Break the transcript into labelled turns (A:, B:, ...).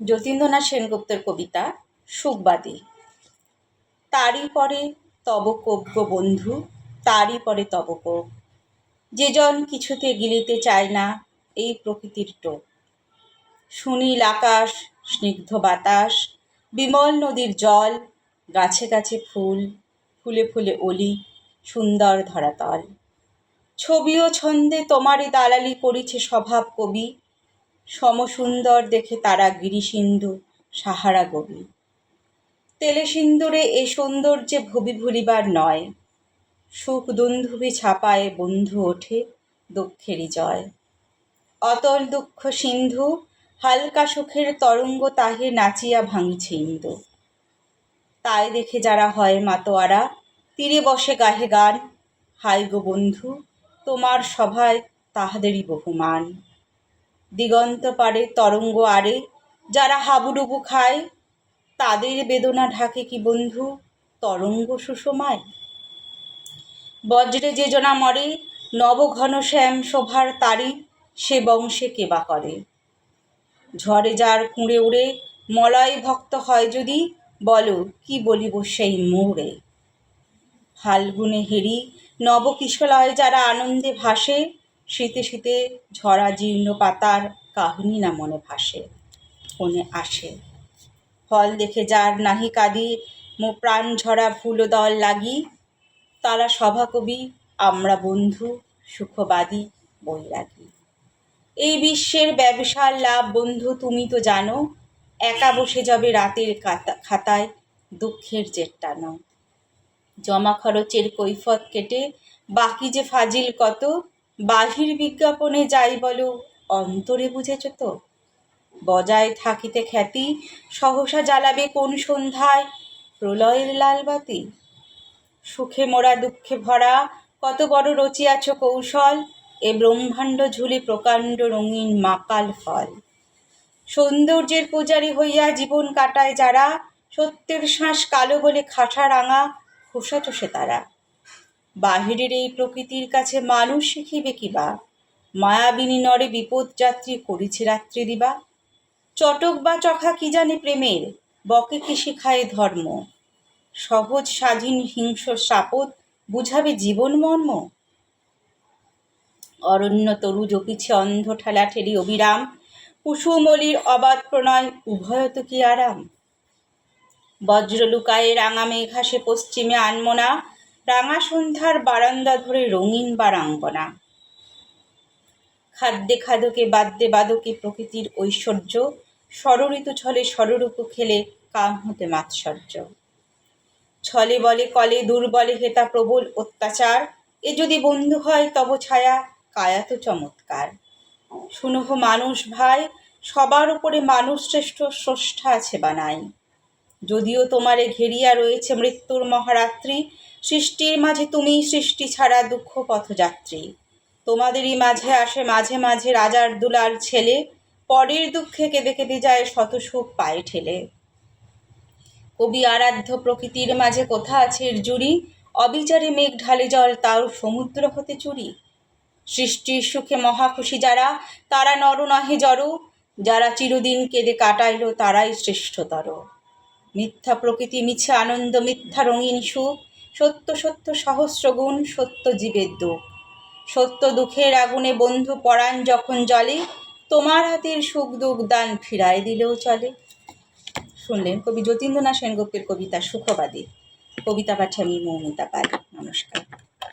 A: যতীন্দ্রনাথ সেনগুপ্তের কবিতা সুখবাদী। তারই পরে তব কব্য বন্ধু, তারই পরে তব যেজন কিছুতে গিলিতে চায় না, এই প্রকৃতির টোপ। সুনীল আকাশ, স্নিগ্ধ বাতাস, বিমল নদীর জল, গাছে গাছে ফুল, ফুলে ফুলে অলি, সুন্দর ধরাতল। ছবি ও ছন্দে তোমারই দালালি করিছে স্বভাব কবি সমসুন্দর দেখে তারা গিরিসিন্ধু, সাহারা গবি তেলে সিন্দুরে এ সৌন্দর্যে ভুবি ভুলিবার নয়। সুখ দুন্ধুবি ছাপায় বন্ধু ওঠে দুঃখেরই জয়। অতল দুঃখ সিন্ধু, হালকা সুখের তরঙ্গ তাহে নাচিয়া ভাঙছে ইন্দু। তাই দেখে যারা হয় মাতোয়ারা, তীরে বসে গাহে গান হাই গো বন্ধু, তোমার সভায় তাহাদেরই বহুমান। দিগন্ত পারে তরঙ্গ আরে যারা হাবুডুবু খায়, তাদের বেদনা ঢাকে কি বন্ধু তরঙ্গ সুষমায়? বজ্রে যে জনা মরে, নবঘন শ্যাম শোভার তারি, সে বংশে কেবা করে? ঝড়ে যার কুঁড়ে উড়ে, মলয় ভক্ত হয় যদি, বলো কি বলিব সেই মোড়ে ফাল্গুনে হেরি নবকিশলয় যারা আনন্দে ভাসে শীতে শীতে ঝরা জীর্ণ পাতার কাহিনী না মনে ভাসে, মনে আসে। ফল দেখে যার নাহি কাঁদি, মো প্রাণ ঝরা ফুল দল লাগি, তারা সভাকবি, আমরা বন্ধু, সুখবাদী বই বৈরাগী। এই বিশ্বের ব্যবসার লাভ বন্ধু, তুমি তো জানো, একা বসে যাবে রাতের খাতায় দুঃখের জের টানো জমা খরচের কৈফত কেটে বাকি যে ফাজিল কত বাহির বিজ্ঞাপনে যাই বলো, অন্তরে বুঝেছ তো? বজায় থাকিতে খ্যাতি, সহসা জ্বালাবে কোন সন্ধ্যায় প্রলয়ের লালবাতি সুখে মোরা দুঃখে ভরা, কত বড় রচিয়াছ কৌশল, এ ব্রহ্মাণ্ড ঝুলি প্রকাণ্ড রঙিন মাকাল ফল। সৌন্দর্যের পূজারী হইয়া জীবন কাটায় যারা, সত্যের শ্বাস কালো বলে খাসা রাঙা খোসা চষে তারা। বাহিরের এই প্রকৃতির কাছে মানুষ শিখিবে কিবা মায়াবিনী নরে বিপদ যাত্রী করিছে রাত্রি দিবা। চটক বা চখা কি জানে প্রেমের? বকে কি শিখায় ধর্ম? সহজ স্বাধীন হিংস সাপদ বুঝাবে জীবন মর্ম? অরণ্য তরু জপিছে অন্ধ ঠেলা ঠেলি অবিরাম। কুসুমলির অবাধ প্রণয় উভয় তো কি আরাম? বজ্র লুকায়ে রাঙা মেঘ হাসে পশ্চিমে আনমনা। রাঙা সন্ধ্যার বারান্দা ধরে রঙিন বারাঙ্গনা খাদ্যে খাদকে, বাদ্যে বাদকে প্রকৃতির ঐশ্বর্য ষড়ঋতু ছলে ষড়রূপ খেলে কাম হতে মাৎসর্য। ছলে বলে কলে দুর্বলে হেতা প্রবল অত্যাচার, এ যদি বন্ধু হয় তব ছায়া কায়াত চমৎকার। শুনহ মানুষ ভাই, সবার উপরে মানুষ শ্রেষ্ঠ স্রষ্টা আছে বানাই যদিও তোমারে ঘেরিয়া রয়েছে মৃত্যুর মহারাত্রি সৃষ্টির মাঝে তুমিই সৃষ্টি ছাড়া দুঃখ পথযাত্রী। তোমাদেরই মাঝে আসে মাঝে মাঝে রাজার দুলার ছেলে, পরের দুঃখে কেঁদে কেঁদে যায় শত সুখ পায়ে ঠেলে। কবি আরাধ্য প্রকৃতির মাঝে কোথা আছে জুড়ি? অবিচারে মেঘ ঢালে জল তাও সমুদ্র হতে চুরি। সৃষ্টির সুখে মহাখুশি যারা, তারা নর নহে জড়। যারা চিরদিন কেঁদে কাটাইল, তারাই শ্রেষ্ঠতর। মিথ্যা প্রকৃতি মিছে আনন্দ, মিথ্যা রঙিন সুখ। সত্য সত্য সহস্র গুণ সত্য জীবের দুঃখ। সত্য দুঃখের আগুনে বন্ধু পরাণ যখন জলে তোমার হাতের সুখ দুঃখ দান ফিরায় দিলেও চলে। শুনলেন কবি যতীন্দ্রনাথ সেনগুপ্তের কবিতা সুখবাদী। কবিতা পাঠে আমি মৌমিতা পাল। নমস্কার।